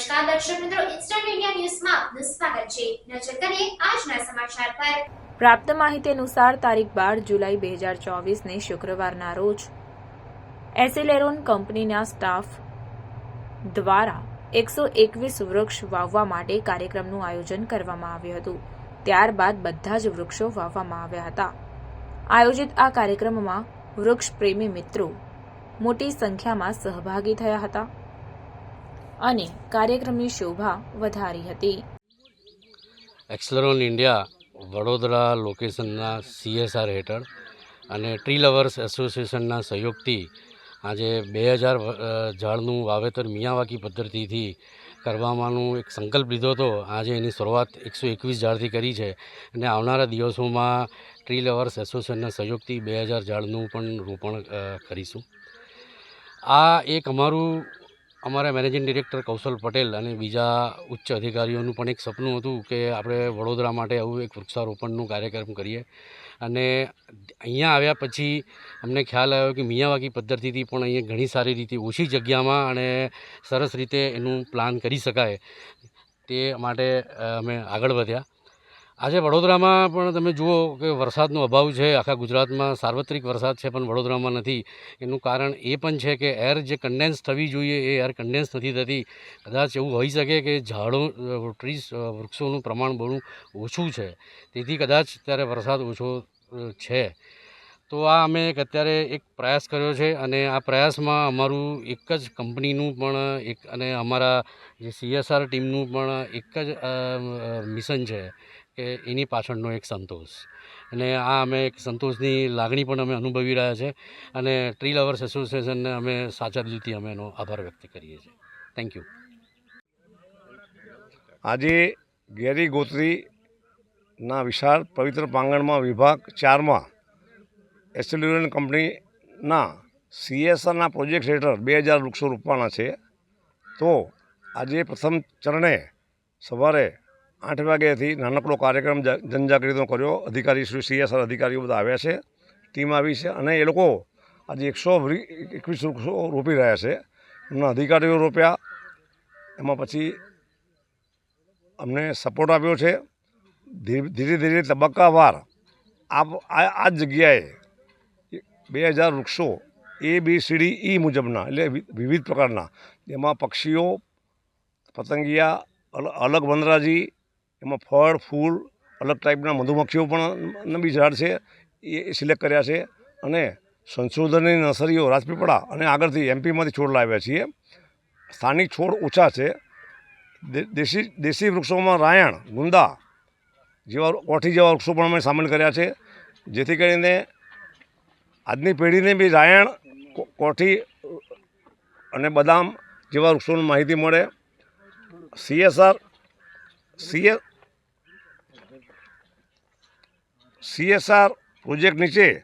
નમસ્કાર દર્શક મિત્રો ઇન્સ્ટન્ટ ઇન્ડિયા ન્યૂઝમાં સ્વાગત છે નજર કરીએ આજના સમાચાર પર પ્રાપ્ત માહિતી અનુસાર તારીખ બાર જુલાઈ બે હજાર ચોવીસને શુક્રવારના રોજ એસેલેરોન કંપનીના સ્ટાફ દ્વારા એકસો એકવીસ વૃક્ષ વાવવા માટે કાર્યક્રમનું આયોજન કરવામાં આવ્યું હતું ત્યારબાદ બધા જ વૃક્ષો વાવવામાં આવ્યા હતા આયોજિત આ કાર્યક્રમમાં વૃક્ષ પ્રેમી મિત્રો મોટી સંખ્યામાં સહભાગી થયા હતા અને કાર્યક્રમની શોભા વધારી હતી. એક્સલરોન ઇન્ડિયા વડોદરા લોકેશનના સીએસઆર હેઠળ અને ટ્રી લવર્સ એસોસિએશનના સહયોગથી આજે બે હજાર ઝાડનું વાવેતર મિયાવાકી પદ્ધતિથી કરવામાંનું એક સંકલ્પ લીધો હતો. આજે એની શરૂઆત એકસો એકવીસ ઝાડથી કરી છે અને આવનારા દિવસોમાં ટ્રી લવર્સ એસોસિએશનના સહયોગથી બે હજાર ઝાડનું પણ રોપણ કરીશું. આ એક અમારું અમારા મેનેજિંગ ડિરેક્ટર કૌશલ પટેલ અને બીજા ઉચ્ચ અધિકારીઓનું પણ એક સપનું હતું કે આપણે વડોદરા માટે આવું એક વૃક્ષારોપણનું કાર્યક્રમ કરીએ. અને અહીંયા આવ્યા પછી અમને ખ્યાલ આવ્યો કે મિયાવાકી પદ્ધતિથી પણ અહીંયા ઘણી સારી રીતે ઓછી જગ્યામાં અને સરસ રીતે એનું પ્લાન કરી શકાય. તે માટે અમે આગળ વધ્યા. આજે વડોદરામાં પણ તમે જુઓ કે વરસાદનો અભાવ છે. આખા ગુજરાતમાં સાર્વત્રિક વરસાદ છે પણ વડોદરામાં નથી. એનું કારણ એ પણ છે કે એર જે કન્ડેન્સ થવી જોઈએ એ એર કન્ડેન્સ નથી થતી. કદાચ એવું હોઈ શકે કે ઝાડો, ટ્રીસ, વૃક્ષોનું પ્રમાણ બહુ ઓછું છે. તેથી કદાચ ત્યારે વરસાદ ઓછો છે. તો આ અમે એક અત્યારે એક પ્રયાસ કર્યો છે અને આ પ્રયાસમાં અમારું એક જ કંપનીનું પણ એક અને અમારા જે સીએસઆર ટીમનું પણ એક જ મિશન છે. કે એની પાછળનો એક સંતોષ. અને આ અમે એક સંતોષની લાગણી પણ અમે અનુભવી રહ્યા છે અને ટ્રી લવર્સ એસોસિએશનને અમે સાચા દિલથી અમે એનો આભાર વ્યક્ત કરીએ છીએ. થેન્ક યુ આજે ગેરી ગોત્રીના વિશાળ પવિત્ર પ્રાંગણમાં વિભાગ ચારમાં એસેલ્યુરન કંપનીના સીએસઆરના પ્રોજેક્ટ હેઠળ બે હજાર વૃક્ષો રોપવાના છે. તો આજે પ્રથમ ચરણે સવારે આઠ વાગ્યાથી નાનકડો કાર્યક્રમ જનજાગૃતિનો કર્યો. અધિકારી શ્રી સીએસઆર અધિકારીઓ બધા આવ્યા છે. ટીમ આવી છે અને એ લોકો આજે એકસો એકવીસ વૃક્ષો રોપી રહ્યા છે. એમના અધિકારીઓ રોપ્યા. એમાં પછી અમને સપોર્ટ આપ્યો છે. ધીરે ધીરે તબક્કાવાર આ જગ્યાએ બે હજાર વૃક્ષો એ બી સી ડી ઈ મુજબના એટલે વિવિધ પ્રકારના. જેમાં પક્ષીઓ, પતંગિયા, અલ- અલગ વનરાજી એમાં ફળ, ફૂલ, અલગ ટાઈપના મધુમક્ખીઓ પણ બી ઝાડ છે, એ સિલેક્ટ કર્યા છે અને સંશોધનની નર્સરીઓ, રાજપીપળા અને આગળથી એમપીમાંથી છોડ લાવ્યા છીએ. સ્થાનિક છોડ ઓછા છે. દેશી દેશી વૃક્ષોમાં રાયણ, ગુંદા જેવા કોઠી જેવા વૃક્ષો પણ અમે સામેલ કર્યા છે. જેથી કરીને આજની પેઢીને બી રાયણ કોઠી અને બદામ જેવા વૃક્ષોની માહિતી મળે. સીએસઆર, સીએ સીએસઆર પ્રોજેક્ટ નીચે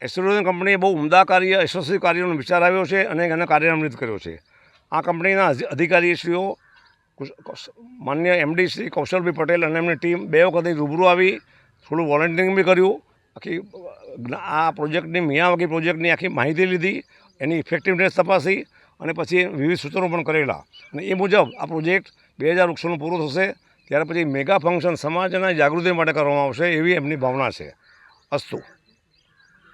એસ્ટ્રોલોજન કંપનીએ બહુ ઉમદા કાર્ય યશસ્વી કાર્યનો વિચાર આવ્યો છે અને એને કાર્યાન્વિત કર્યો છે. આ કંપનીના અધિ- અધિકારીશ્રીઓ માન્ય એમડી શ્રી કૌશલભાઈ પટેલ અને એમની ટીમ બે વખત રૂબરૂ આવી, થોડું વોલેન્ટિયરિંગ બી કર્યું, આખી આ પ્રોજેક્ટની, મિયાવાકી પ્રોજેક્ટની આખી માહિતી લીધી, એની ઇફેક્ટિવનેસ તપાસી અને પછી વિવિધ સૂચનો પણ કરેલા. અને એ મુજબ આ પ્રોજેક્ટ બે હજાર વૃક્ષોનું પૂરું થશે ત્યાર પછી મેગા ફંક્શન સમાજના જાગૃતિ માટે કરવામાં આવશે એવી એમની ભાવના છે. અસ્તુ.